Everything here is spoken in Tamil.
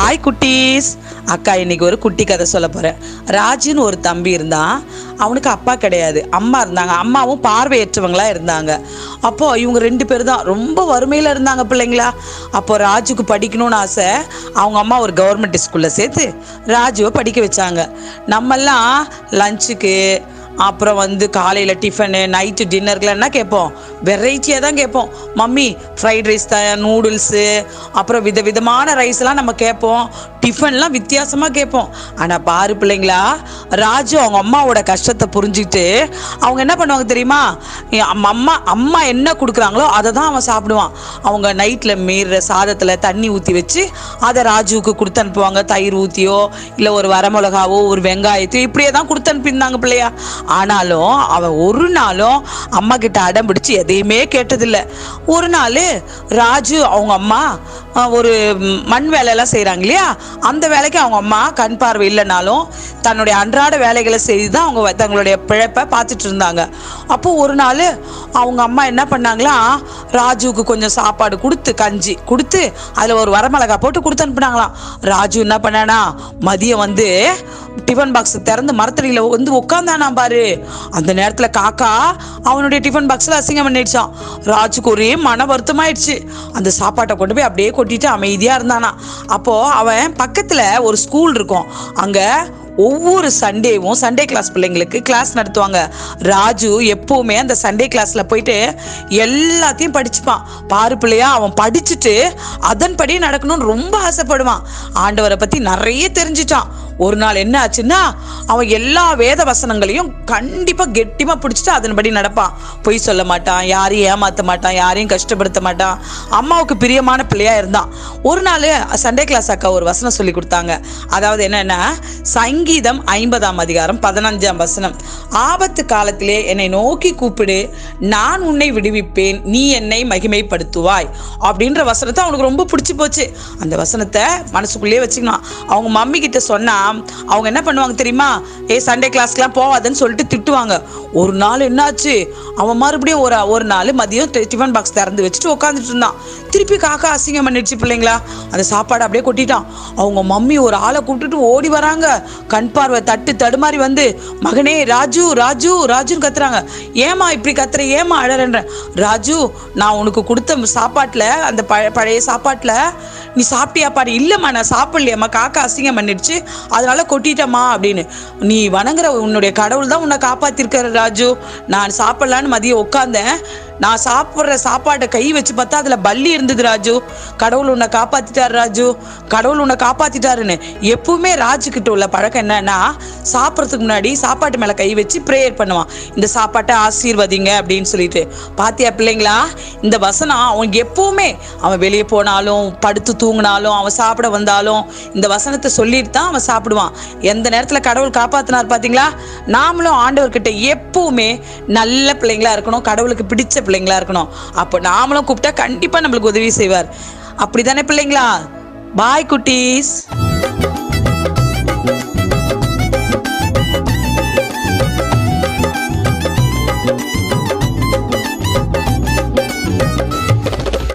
ஹாய் குட்டீஸ். அக்கா இன்னைக்கு ஒரு குட்டி கதை சொல்ல போகிறேன் ராஜுன்னு ஒரு தம்பி இருந்தான். அவனுக்கு அப்பா கிடையாது. அம்மா இருந்தாங்க. அம்மாவும் பார்வையற்றவங்களாக இருந்தாங்க. அப்போது இவங்க ரெண்டு பேர் தான் ரொம்ப வறுமையில் இருந்தாங்க பிள்ளைங்களா. அப்போ ராஜுக்கு படிக்கணும்னு ஆசை. அவங்க அம்மா ஒரு கவர்மெண்ட் ஸ்கூலில் சேர்த்து ராஜுவை படிக்க வச்சாங்க. நம்மெல்லாம் லஞ்சுக்கு அப்புறம் வந்து காலையில் டிஃபனு நைட்டு டின்னருக்குலாம் கேட்போம்? வெரைட்டியாக தான் கேட்போம். மம்மி ஃப்ரைட் ரைஸ் தான் நூடுல்ஸு அப்புறம் வித விதமான ரைஸ்லாம் நம்ம கேட்போம். டிஃபன்லாம் வித்தியாசமாக கேட்போம். ஆனால் பாரு பிள்ளைங்களா ராஜு அவங்க அம்மாவோட கஷ்டத்தை புரிஞ்சுக்கிட்டு அவங்க என்ன பண்ணுவாங்க தெரியுமா? அம்மா அம்மா என்ன கொடுக்குறாங்களோ அதை தான் அவன் சாப்பிடுவான். அவங்க நைட்டில் மீறுற சாதத்தில் தண்ணி ஊற்றி வச்சு அதை ராஜுவுக்கு கொடுத்து அனுப்புவாங்க. தயிர் ஊற்றியோ இல்லை ஒரு வரமிளகாவோ ஒரு வெங்காயத்தையோ இப்படியே தான் கொடுத்து அனுப்பியிருந்தாங்க பிள்ளையா. ஆனாலும் அவன் ஒரு நாளும் அம்மா கிட்ட அடம் பிடிச்சி எதையுமே கேட்டதில்லை. ஒரு நாள் ராஜு அவங்க அம்மா ஒரு மண் வேலையெல்லாம் செய்கிறாங்க இல்லையா? அந்த வேலைக்கு அவங்க அம்மா கண் பார்வை இல்லைனாலும் தன்னுடைய அன்றாட வேலைகளை செய்து தான் அவங்க தங்களுடைய பிழைப்பை பார்த்துட்டு இருந்தாங்க. அப்போ ஒரு நாள் அவங்க அம்மா என்ன பண்ணாங்களா? ராஜுவுக்கு கொஞ்சம் சாப்பாடு கொடுத்து கஞ்சி கொடுத்து அதில் ஒரு வரமிளகா போட்டு கொடுத்து அனுப்புனாங்களாம் ராஜு என்ன பண்ணானா மதியம் வந்து டிஃபன் பாக்ஸ் திறந்து மரத்தடியில் வந்து உட்காந்தானா பாரு. அந்த நேரத்தில் காக்கா அவனுடைய டிஃபன் பாக்ஸில் அசிங்கம் பண்ணிடுச்சான் ராஜுக்கு ஒரே மன வருத்தமாயிடுச்சு. அந்த சாப்பாட்டை கொண்டு போய் அப்படியே கொட்டிட்டு அமைதியாக இருந்தானா. அப்போது அவன் பக்கத்தில் ஒரு ஸ்கூல் இருக்கும். அங்கே ஒவ்வொரு சண்டேவும் சண்டே கிளாஸ் பிள்ளைங்களுக்கு கிளாஸ் நடத்துவாங்க. ராஜு எப்பவுமே அந்த சண்டே கிளாஸ்ல போயிட்டு எல்லாத்தையும் படிச்சுப்பான். பாரு பிள்ளையா அவன் படிச்சுட்டு அதன்படி நடக்கணும்னு ரொம்ப ஆசைப்படுவான். ஆண்டவரை பத்தி நிறைய தெரிஞ்சிட்டான். ஒரு நாள் என்ன ஆச்சுன்னா அவன் எல்லா வேத வசனங்களையும் கண்டிப்பா கெட்டிமா பிடிச்சிட்டு அதன்படி நடப்பான். பொய் சொல்ல மாட்டான் யாரையும் ஏமாத்த மாட்டான் யாரையும் கஷ்டப்படுத்த மாட்டான். அம்மாவுக்கு பிரியமான பிள்ளையா இருந்தான். ஒரு நாள் சண்டே கிளாஸ் அக்கா ஒரு வசனம் சொல்லி கொடுத்தாங்க. அதாவது என்னன்னா சங்கீதம் ஐம்பதாம் அதிகாரம் பதினஞ்சாம் வசனம். ஆபத்து காலத்திலே என்னை நோக்கி கூப்பிடு நான் உன்னை விடுவிப்பேன் நீ என்னை மகிமைப்படுத்துவாய் அப்படின்ற வசனத்தை அவனுக்கு ரொம்ப பிடிச்சி போச்சு. அந்த வசனத்தை மனசுக்குள்ளேயே வச்சுக்கணும். அவங்க மம்மி கிட்ட சொன்னா அவங்க என்ன பண்ணுவாங்க தெரியுமா? ஏ சண்டே கிளாஸ்க்குலாம் போவாதன்னு சொல்லிட்டு திட்டுவாங்க. ஒரு நாள் என்னாச்சு? அவன் மறுபடியும் ஒரு ஒரு நாள் மதியம் டிஃபன் பாக்ஸ் திறந்து வச்சுட்டு உட்காந்துட்டு இருந்தான். திருப்பி காக்கா அசிங்கம் பண்ணிடுச்சு பிள்ளைங்களா? அந்த சாப்பாடு அப்படியே கொட்டிட்டான். அவங்க மம்மி ஒரு ஆளை கூப்பிட்டுட்டு ஓடி வராங்க. கண் பார்வை தட்டு தடுமாறி வந்து மகனே ராஜு ராஜு ராஜுன்னு கத்துறாங்க. ஏமா இப்படி கத்துற? ஏமா அழறன்ற? ராஜு நான் உனக்கு கொடுத்த சாப்பாட்டில் அந்த பழ பழைய சாப்பாட்டில் நீ சாப்பிட்டியா பாரு. இல்லைம்மா நான் சாப்பிடலையம்மா. காக்கா அசிங்கம் பண்ணிடுச்சு. அதனால கொட்டிட்டம்மா அப்படின்னு. நீ வணங்குற உன்னுடைய கடவுள் தான் உன்னை காப்பாத்திருக்கிற ராஜு. நான் சாப்பிடலான்னு மதியம் உட்காந்தேன் நான் சாப்பிட்ற சாப்பாட்டை கை வச்சு பார்த்தா அதில் பல்லி இருந்தது ராஜு. கடவுள் உன்னை காப்பாற்றிட்டார் ராஜு. கடவுள் உன்னை காப்பாற்றிட்டாருன்னு எப்பவுமே ராஜு கிட்ட உள்ள பழக்கம் என்னன்னா சாப்பிட்றதுக்கு முன்னாடி சாப்பாட்டு மேலே கை வச்சு ப்ரேயர் பண்ணுவான். இந்த சாப்பாட்டை ஆசீர்வதிங்க அப்படின்னு சொல்லிட்டு. பாத்தியா பிள்ளைங்களா? இந்த வசனம் அவன் எப்பவுமே அவன் வெளியே போனாலும் படுத்து தூங்கினாலும் அவன் சாப்பிட வந்தாலும் இந்த வசனத்தை சொல்லிட்டு தான் அவன் சாப்பிடுவான். எந்த நேரத்தில் கடவுள் காப்பாத்தினார் பார்த்தீங்களா நாமளும் ஆண்டவர்கிட்ட எப்பவுமே நல்ல பிள்ளைங்களா இருக்கணும். கடவுளுக்கு பிடிச்ச பிள்ளைங்களா இருக்கணும். அப்போ நாமளும் கூப்பிட்டா கண்டிப்பா நம்மளுக்கு உதவி செய்வார். அப்படிதானே பிள்ளைங்களா? பாய் குட்டீஸ்.